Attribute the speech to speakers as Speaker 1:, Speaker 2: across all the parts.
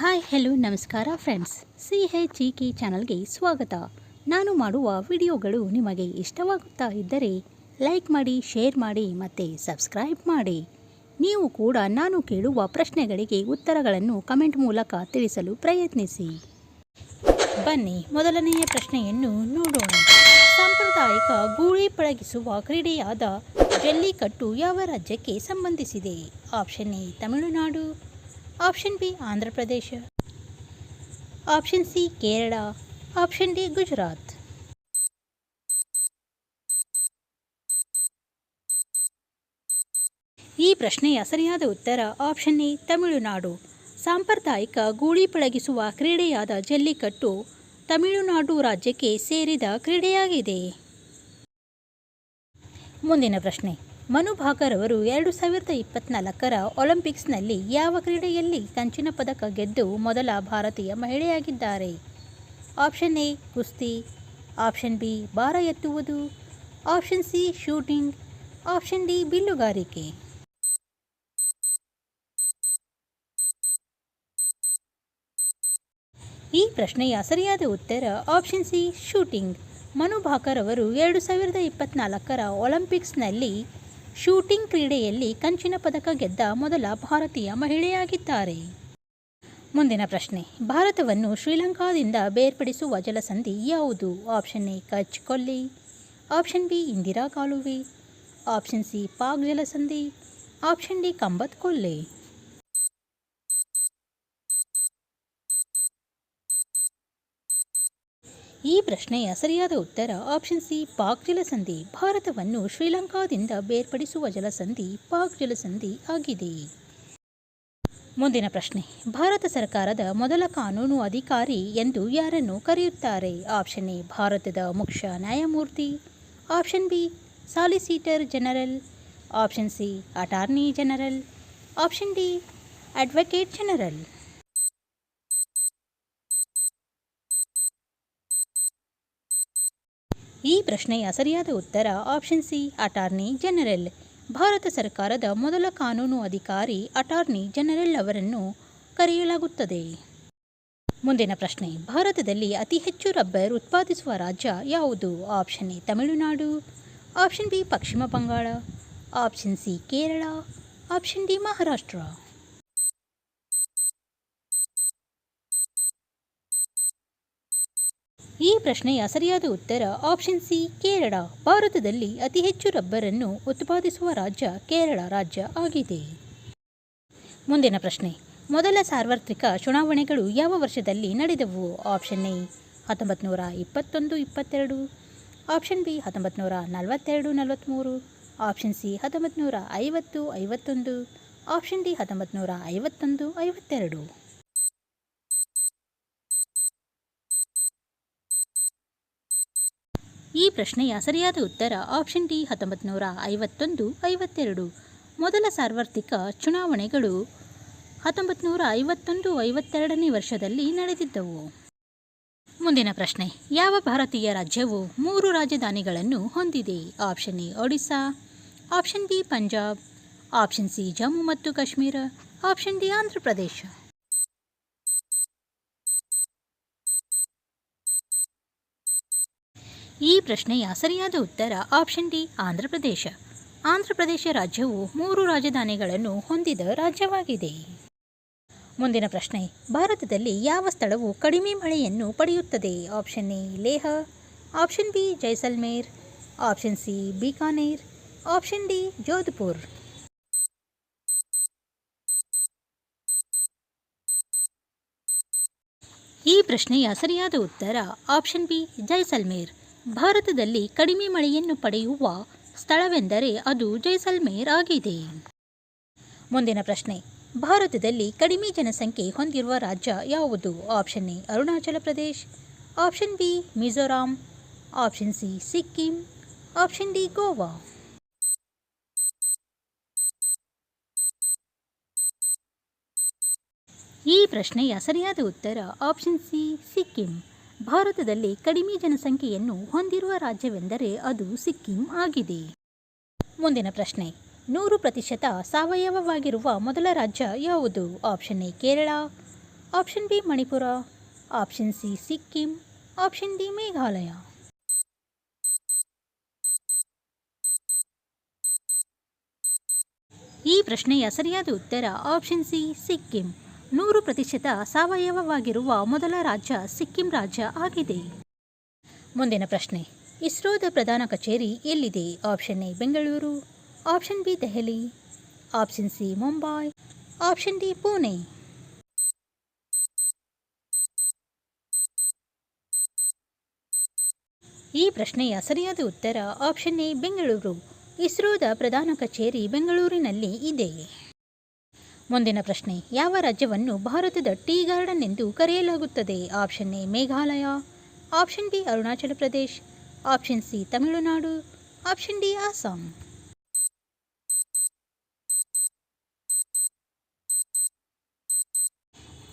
Speaker 1: Hi, hello, ನಮಸ್ಕಾರ friends. C H E K ಚಾನಲ್ಗೆ ಸ್ವಾಗತ. ನಾನು ಮಾಡುವ ವಿಡಿಯೋಗಳು ನಿಮಗೆ ಇಷ್ಟವಾಗುತ್ತಾ ಇದ್ದರೆ ಲೈಕ್ ಮಾಡಿ, ಶೇರ್ ಮಾಡಿ ಮತ್ತು ಸಬ್ಸ್ಕ್ರೈಬ್ ಮಾಡಿ. ನೀವು ಕೂಡ ನಾನು ಕೇಳುವ ಪ್ರಶ್ನೆಗಳಿಗೆ ಉತ್ತರಗಳನ್ನು ಕಮೆಂಟ್ ಮೂಲಕ ತಿಳಿಸಲು ಪ್ರಯತ್ನಿಸಿ. ಬನ್ನಿ, ಮೊದಲನೆಯ ಪ್ರಶ್ನೆಯನ್ನು ನೋಡೋಣ. ಸಾಂಪ್ರದಾಯಿಕ ಗೂಳಿ ಪಳಗಿಸುವ ಕ್ರೀಡೆಯಾದ ಜಲ್ಲಿಕಟ್ಟು ಯಾವ ರಾಜ್ಯಕ್ಕೆ ಸಂಬಂಧಿಸಿದೆ? Option A, Tamil Nadu. Option B Andhra Pradesh option C Kerala option D Gujarat ಈ ಪ್ರಶ್ನೆಯ ಸರಿಯಾದ ಉತ್ತರ ಆಪ್ಷನ್ ಎ ತಮಿಳುನಾಡು ಸಾಂಪ್ರದಾಯಿಕ ಗೂಳಿ ಪಳಗಿಸುವ ಕ್ರೀಡೆಯಾದ ಜಲ್ಲಿಕಟ್ಟು ತಮಿಳುನಾಡು ರಾಜ್ಯಕ್ಕೆ ಸೇರಿದ ಕ್ರೀಡೆಯಾಗಿದೆ. ಮುಂದಿನ ಪ್ರಶ್ನೆ. ಮನು ಭಾಕರ್ ಅವರು ಎರಡು ಸಾವಿರದ ಇಪ್ಪತ್ನಾಲ್ಕರ ಒಲಿಂಪಿಕ್ಸ್ನಲ್ಲಿ ಯಾವ ಕ್ರೀಡೆಯಲ್ಲಿ ಕಂಚಿನ ಪದಕ ಗೆದ್ದು ಮೊದಲ ಭಾರತೀಯ ಮಹಿಳೆಯಾಗಿದ್ದಾರೆ? ಆಪ್ಷನ್ ಎ, ಕುಸ್ತಿ, ಆಪ್ಷನ್ ಬಿ, ಭಾರ ಎತ್ತುವುದು, option C, shooting, option D, ಬಿಲ್ಲುಗಾರಿಕೆ. ಈ ಪ್ರಶ್ನೆಯ ಸರಿಯಾದ ಉತ್ತರ option C, shooting. Manu Bhaker ಅವರು ಎರಡು ಸಾವಿರದ ಇಪ್ಪತ್ನಾಲ್ಕರ ಒಲಿಂಪಿಕ್ಸ್ನಲ್ಲಿ ಶೂಟಿಂಗ್ ಕ್ರೀಡೆಯಲ್ಲಿ ಕಂಚಿನ ಪದಕ ಗೆದ್ದ ಮೊದಲ ಭಾರತೀಯ ಮಹಿಳೆಯಾಗಿದ್ದಾರೆ. ಮುಂದಿನ ಪ್ರಶ್ನೆ, ಭಾರತವನ್ನು ಶ್ರೀಲಂಕಾದಿಂದ ಬೇರ್ಪಡಿಸುವ ಜಲಸಂಧಿ ಯಾವುದು? ಆಪ್ಷನ್ ಎ, ಕಚ್ ಕೊಲ್ಲಿ, ಆಪ್ಷನ್ ಬಿ, ಇಂದಿರಾ ಕಾಲುವೆ, ಆಪ್ಷನ್ ಸಿ, ಪಾಕ್ ಜಲಸಂಧಿ, ಆಪ್ಷನ್ ಡಿ ಕಂಬತ್ ಕೊಲ್ಲೆ ಈ ಪ್ರಶ್ನೆಯ ಸರಿಯಾದ ಉತ್ತರ ಆಪ್ಷನ್ ಸಿ ಪಾಕ್ ಜಲಸಂಧಿ. ಭಾರತವನ್ನು ಶ್ರೀಲಂಕಾದಿಂದ ಬೇರ್ಪಡಿಸುವ ಜಲಸಂಧಿ ಪಾಕ್ ಜಲಸಂಧಿ ಆಗಿದೆ. ಮುಂದಿನ ಪ್ರಶ್ನೆ. ಭಾರತ ಸರ್ಕಾರದ ಮೊದಲ ಕಾನೂನು ಅಧಿಕಾರಿ ಎಂದು ಯಾರನ್ನು ಕರೆಯುತ್ತಾರೆ? ಆಪ್ಷನ್ ಎ ಭಾರತದ ಮುಖ್ಯ ನ್ಯಾಯಮೂರ್ತಿ. Option B solicitor general option C attorney general option D advocate general ಈ ಪ್ರಶ್ನೆಯ ಸರಿಯಾದ ಉತ್ತರ ಆಪ್ಷನ್ ಸಿ ಅಟಾರ್ನಿ ಜನರಲ್ ಭಾರತ ಸರ್ಕಾರದ ಮೊದಲ ಕಾನೂನು ಅಧಿಕಾರಿ ಅಟಾರ್ನಿ ಜನರಲ್ ಅವರನ್ನು ಕರೆಯಲಾಗುತ್ತದೆ. ಮುಂದಿನ ಪ್ರಶ್ನೆ, ಭಾರತದಲ್ಲಿ ಅತಿ ಹೆಚ್ಚು ರಬ್ಬರ್ ಉತ್ಪಾದಿಸುವ ರಾಜ್ಯ ಯಾವುದು? Option A Tamil Nadu. Option B Paschim Bangal. Option C Kerala. Option D Maharashtra. ಈ ಪ್ರಶ್ನೆಯ ಸರಿಯಾದ ಉತ್ತರ ಆಪ್ಷನ್ ಸಿ ಕೇರಳ. ಭಾರತದಲ್ಲಿ ಅತಿ ಹೆಚ್ಚು ರಬ್ಬರನ್ನು ಉತ್ಪಾದಿಸುವ ರಾಜ್ಯ ಕೇರಳ ರಾಜ್ಯ ಆಗಿದೆ. ಮುಂದಿನ ಪ್ರಶ್ನೆ. ಮೊದಲ ಸಾರ್ವತ್ರಿಕ ಚುನಾವಣೆಗಳು ಯಾವ ವರ್ಷದಲ್ಲಿ ನಡೆದವು? ಆಪ್ಷನ್ ಎ ಹತ್ತೊಂಬತ್ತು ನೂರ ಇಪ್ಪತ್ತೊಂದು, ಇಪ್ಪತ್ತೆರಡು. ಆಪ್ಷನ್ ಬಿ ಹತ್ತೊಂಬತ್ತು ನೂರ ನಲವತ್ತೆರಡು ನಲವತ್ತ್ಮೂರು ಆಪ್ಷನ್ ಸಿ ಹತ್ತೊಂಬತ್ತು ನೂರ ಐವತ್ತು, ಐವತ್ತೊಂದು. ಆಪ್ಷನ್ ಡಿ ಹತ್ತೊಂಬತ್ತು ನೂರ ಐವತ್ತೊಂದು, ಐವತ್ತೆರಡು. ಈ ಪ್ರಶ್ನೆಯ ಸರಿಯಾದ ಉತ್ತರ ಆಪ್ಷನ್ ಡಿ ಹತ್ತೊಂಬತ್ತು ನೂರ ಐವತ್ತೊಂದು, ಐವತ್ತೆರಡು. ಮೊದಲ ಸಾರ್ವತ್ರಿಕ ಚುನಾವಣೆಗಳು ಹತ್ತೊಂಬತ್ತು ನೂರ ಐವತ್ತೊಂದು, ಐವತ್ತೆರಡನೇ ವರ್ಷದಲ್ಲಿ ನಡೆದಿದ್ದವು. ಮುಂದಿನ ಪ್ರಶ್ನೆ, ಯಾವ ಭಾರತೀಯ ರಾಜ್ಯವು ಮೂರು ರಾಜಧಾನಿಗಳನ್ನು ಹೊಂದಿದೆ? Option A Odisha. Option B Punjab. Option C Jammu ಮತ್ತು ಕಾಶ್ಮೀರ. ಆಪ್ಷನ್ ಡಿ ಆಂಧ್ರ ಪ್ರದೇಶ ಈ ಪ್ರಶ್ನೆಯ ಸರಿಯಾದ ಉತ್ತರ ಆಪ್ಷನ್ ಡಿ ಆಂಧ್ರ ಪ್ರದೇಶ ಆಂಧ್ರ ಪ್ರದೇಶ ರಾಜ್ಯವು ಮೂರು ರಾಜಧಾನಿಗಳನ್ನು ಹೊಂದಿದ ರಾಜ್ಯವಾಗಿದೆ. ಮುಂದಿನ ಪ್ರಶ್ನೆ, ಭಾರತದಲ್ಲಿ ಯಾವ ಸ್ಥಳವು ಕಡಿಮೆ ಮಳೆಯನ್ನು ಪಡೆಯುತ್ತದೆ? Option A Leh. Option B Jaisalmer. Option C Bikaner. Option D Jodhpur. ಈ ಪ್ರಶ್ನೆಯ ಸರಿಯಾದ ಉತ್ತರ ಆಪ್ಷನ್ ಬಿ ಜೈಸಲ್ಮೇರ್. ಭಾರತದಲ್ಲಿ ಕಡಿಮೆ ಮಳೆಯನ್ನು ಪಡೆಯುವ ಸ್ಥಳವೆಂದರೆ ಅದು ಜೈಸಲ್ಮೇರ್ ಆಗಿದೆ. ಮುಂದಿನ ಪ್ರಶ್ನೆ. ಭಾರತದಲ್ಲಿ ಕಡಿಮೆ ಜನಸಂಖ್ಯೆ ಹೊಂದಿರುವ ರಾಜ್ಯ ಯಾವುದು? Option A, Arunachal Pradesh. Option B, Mizoram. Option C, Sikkim. Option D, Goa. ಈ ಪ್ರಶ್ನೆಯ ಸರಿಯಾದ ಉತ್ತರ ಆಪ್ಷನ್ ಸಿ, ಸಿಕ್ಕಿಂ. ಭಾರತದಲ್ಲಿ ಕಡಿಮೆ ಜನಸಂಖ್ಯೆಯನ್ನು ಹೊಂದಿರುವ ರಾಜ್ಯವೆಂದರೆ ಅದು ಸಿಕ್ಕಿಂ ಆಗಿದೆ. ಮುಂದಿನ ಪ್ರಶ್ನೆ, ನೂರು ಪ್ರತಿಶತ ಸಾವಯವವಾಗಿರುವ ಮೊದಲ ರಾಜ್ಯ ಯಾವುದು? Option A, Kerala. Option B, Manipur. Option C, Sikkim. Option D, Meghalaya. ಈ ಪ್ರಶ್ನೆಯ ಸರಿಯಾದ ಉತ್ತರ ಆಪ್ಷನ್ ಸಿ, ಸಿಕ್ಕಿಂ. ನೂರು ಪ್ರತಿಶತ ಸಾವಯವವಾಗಿರುವ ಮೊದಲ ರಾಜ್ಯ ಸಿಕ್ಕಿಂ ರಾಜ್ಯ ಆಗಿದೆ. ಮುಂದಿನ ಪ್ರಶ್ನೆ, ಇಸ್ರೋದ ಪ್ರಧಾನ ಕಚೇರಿ ಎಲ್ಲಿದೆ? Option A, Bengaluru. Option B, Delhi. Option C, Mumbai. Option D, Pune. ಈ ಪ್ರಶ್ನೆಯ ಸರಿಯಾದ ಉತ್ತರ ಆಪ್ಷನ್ ಎ, ಬೆಂಗಳೂರು. ಇಸ್ರೋದ ಪ್ರಧಾನ ಕಚೇರಿ ಬೆಂಗಳೂರಿನಲ್ಲಿ ಇದೆ. ಮುಂದಿನ ಪ್ರಶ್ನೆ, ಯಾವ ರಾಜ್ಯವನ್ನು ಭಾರತದ ಟೀ ಗಾರ್ಡನ್ ಎಂದು ಕರೆಯಲಾಗುತ್ತದೆ? Option A, Meghalaya. Option B, Arunachal Pradesh. Option C, Tamil Nadu. Option D, Assam.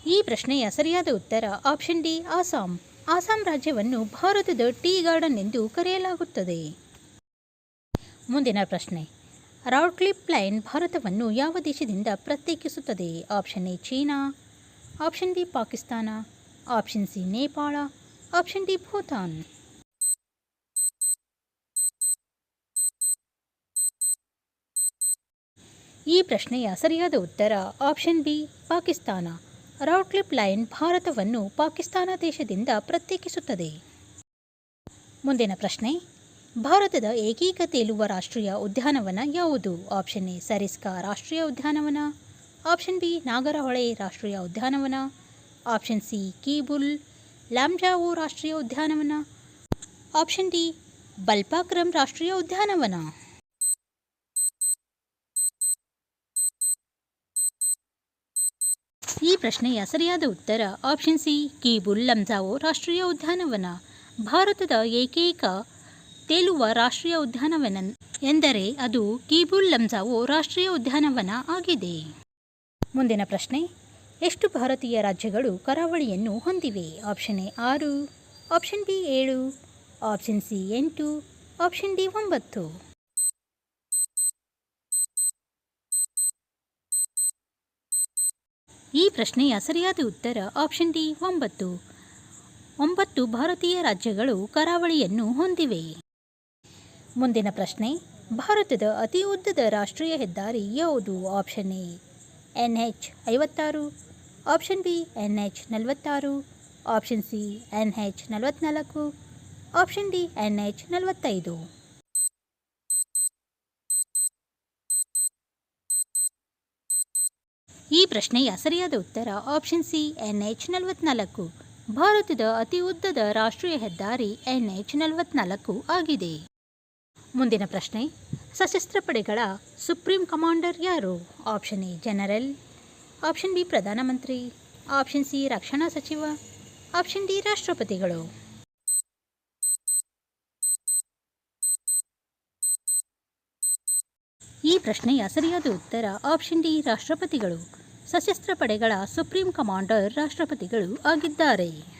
Speaker 1: ಈ ಪ್ರಶ್ನೆಯ ಸರಿಯಾದ ಉತ್ತರ ಆಪ್ಷನ್ ಡಿ, ಅಸ್ಸಾಂ. ಅಸ್ಸಾಂ ರಾಜ್ಯವನ್ನು ಭಾರತದ ಟೀ ಗಾರ್ಡನ್ ಎಂದು ಕರೆಯಲಾಗುತ್ತದೆ. ಮುಂದಿನ ಪ್ರಶ್ನೆ ರಾಡ್ಕ್ಲಿಪ್ ಲೈನ್ ಭಾರತವನ್ನು ಯಾವ ದೇಶದಿಂದ ಪ್ರತ್ಯೇಕಿಸುತ್ತದೆ? Option A, China. Option B, Pakistan. Option C, Nepal. Option D, Bhutan. ಈ ಪ್ರಶ್ನೆಯ ಸರಿಯಾದ ಉತ್ತರ option B, Pakistan. Radcliffe line ಭಾರತವನ್ನು ಪಾಕಿಸ್ತಾನ ದೇಶದಿಂದ ಪ್ರತ್ಯೇಕಿಸುತ್ತದೆ. ಮುಂದಿನ ಪ್ರಶ್ನೆ. ಭಾರತದ ಏಕೈಕ ತೇಲುವ ರಾಷ್ಟ್ರೀಯ ಉದ್ಯಾನವನ ಯಾವುದು? ಆಪ್ಷನ್ ಎ, ಸರಿಸ್ಕಾ ರಾಷ್ಟ್ರೀಯ ಉದ್ಯಾನವನ. ಆಪ್ಷನ್ ಬಿ, ನಾಗರಹೊಳೆ ರಾಷ್ಟ್ರೀಯ ಉದ್ಯಾನವನ. ಆಪ್ಷನ್ ಸಿ, ಕೀಬುಲ್ ಲ್ಯಾಮ್ಜಾವೋ ರಾಷ್ಟ್ರೀಯ ಉದ್ಯಾನವನ. ಆಪ್ಷನ್ ಡಿ, ಬಲ್ಪಾಕ್ರಮ್ ರಾಷ್ಟ್ರೀಯ ಉದ್ಯಾನವನ. ಈ ಪ್ರಶ್ನೆಯ ಸರಿಯಾದ ಉತ್ತರ ಆಪ್ಷನ್ ಸಿ, ಕೀಬುಲ್ ಲಂಜಾವೋ ರಾಷ್ಟ್ರೀಯ ಉದ್ಯಾನವನ. ಭಾರತದ ಏಕೈಕ ತೇಲುವ ರಾಷ್ಟ್ರೀಯ ಉದ್ಯಾನವನ ಎಂದರೆ ಅದು ಕೀಬುಲ್ ಲಂಜಾವು ರಾಷ್ಟ್ರೀಯ ಉದ್ಯಾನವನ ಆಗಿದೆ. ಮುಂದಿನ ಪ್ರಶ್ನೆ, ಎಷ್ಟು ಭಾರತೀಯ ರಾಜ್ಯಗಳು ಕರಾವಳಿಯನ್ನು ಹೊಂದಿವೆ? ಆಪ್ಷನ್ ಎ ಆರು, ಆಪ್ಷನ್ ಬಿ ಏಳು, ಆಪ್ಷನ್ ಸಿ ಎಂಟು, ಆಪ್ಷನ್ ಡಿ ಒಂಬತ್ತು. ಈ ಪ್ರಶ್ನೆಯ ಸರಿಯಾದ ಉತ್ತರ ಆಪ್ಷನ್ ಡಿ ಒಂಬತ್ತು. ಒಂಬತ್ತು ಭಾರತೀಯ ರಾಜ್ಯಗಳು ಕರಾವಳಿಯನ್ನು ಹೊಂದಿವೆ. ಮುಂದಿನ ಪ್ರಶ್ನೆ, ಭಾರತದ ಅತಿ ಉದ್ದದ ರಾಷ್ಟ್ರೀಯ ಹೆದ್ದಾರಿ ಯಾವುದು? ಆಪ್ಷನ್ ಎ ಎನ್ ಎಚ್ ಐವತ್ತಾರು, ಆಪ್ಷನ್ ಬಿ ಎನ್ ಎಚ್ ನಲವತ್ತಾರು, ಆಪ್ಷನ್ ಸಿ ಎನ್ ಎಚ್ ನಲವತ್ನಾಲ್ಕು, ಆಪ್ಷನ್ ಡಿ ಎನ್ ಎಚ್ ನಲವತ್ತೈದು. ಈ ಪ್ರಶ್ನೆಯ ಸರಿಯಾದ ಉತ್ತರ ಆಪ್ಷನ್ ಸಿ ಎನ್ ಎಚ್ ನಲವತ್ನಾಲ್ಕು. ಭಾರತದ ಅತಿ ಉದ್ದದ ರಾಷ್ಟ್ರೀಯ ಹೆದ್ದಾರಿ ಎನ್ ಎಚ್ ನಲವತ್ನಾಲ್ಕು ಆಗಿದೆ. ಮುಂದಿನ ಪ್ರಶ್ನೆ. ಸಶಸ್ತ್ರ ಪಡೆಗಳ ಸುಪ್ರೀಂ ಕಮಾಂಡರ್ ಯಾರು? Option A, general. Option B, ಪ್ರಧಾನಮಂತ್ರಿ. ಆಪ್ಷನ್ ಸಿ, ರಕ್ಷಣಾ ಸಚಿವ. ಆಪ್ಷನ್ ಡಿ, ರಾಷ್ಟ್ರಪತಿಗಳು. ಈ ಪ್ರಶ್ನೆಯ ಸರಿಯಾದ ಉತ್ತರ ಆಪ್ಷನ್ ಡಿ, ರಾಷ್ಟ್ರಪತಿಗಳು. ಸಶಸ್ತ್ರ ಪಡೆಗಳ ಸುಪ್ರೀಂ ಕಮಾಂಡರ್ ರಾಷ್ಟ್ರಪತಿಗಳು ಆಗಿದ್ದಾರೆ.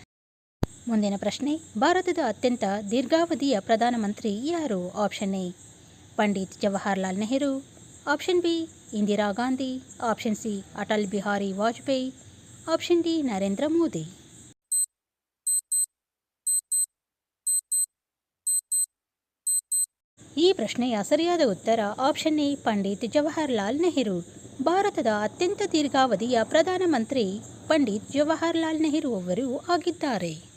Speaker 1: ಮುಂದಿನ ಪ್ರಶ್ನೆ, ಭಾರತದ ಅತ್ಯಂತ ದೀರ್ಘಾವಧಿಯ ಪ್ರಧಾನಮಂತ್ರಿ ಯಾರು? Option A, Pandit Jawaharlal Nehru. Option B, Indira Gandhi. Option C, Atal Bihari Vajpayee. Option D, Narendra Modi. ಈ ಪ್ರಶ್ನೆಯ ಸರಿಯಾದ ಉತ್ತರ ಆಪ್ಷನ್ ಎ, ಪಂಡಿತ್ ಜವಾಹರ್ಲಾಲ್ ನೆಹರು. ಭಾರತದ ಅತ್ಯಂತ ದೀರ್ಘಾವಧಿಯ ಪ್ರಧಾನಮಂತ್ರಿ ಪಂಡಿತ್ ಜವಾಹರ್ಲಾಲ್ ನೆಹರು ಅವರು ಆಗಿದ್ದಾರೆ.